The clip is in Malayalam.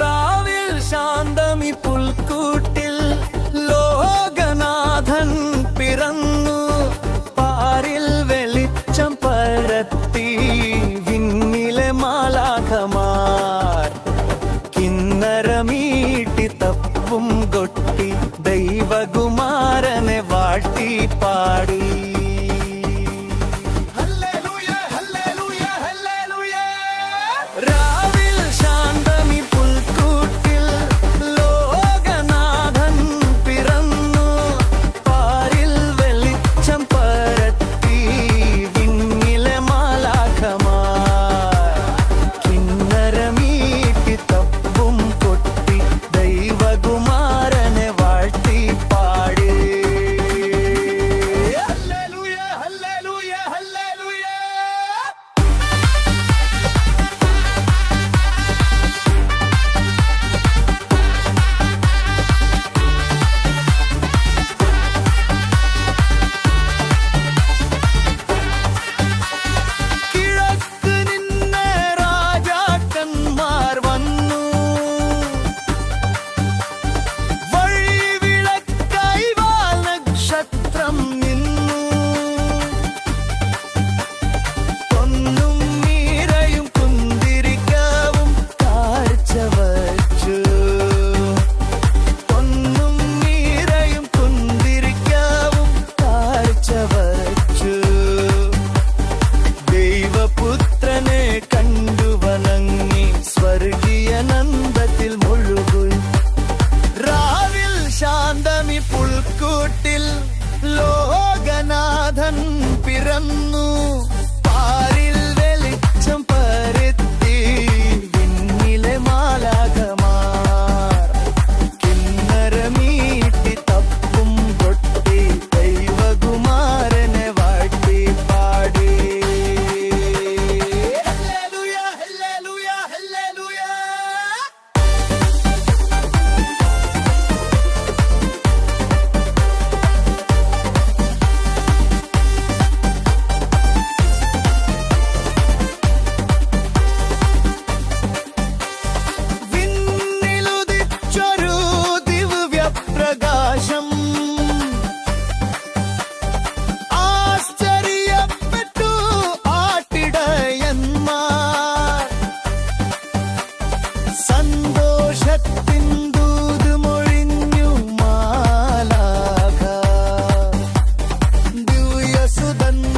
രാവിൽ ശാന്തമി പുൽക്കൂട്ടിൽ ലോകനാഥൻ പിറന്നു. പാരിൽ വെളിച്ചം പരത്തി വിണ്ണിലെ മാലാഖമാർ. കിന്നരമീട്ടി തപ്പും കൊട്ടി ദൈവകുമാരൻ பாட்டி பாடி. നടന്നു dan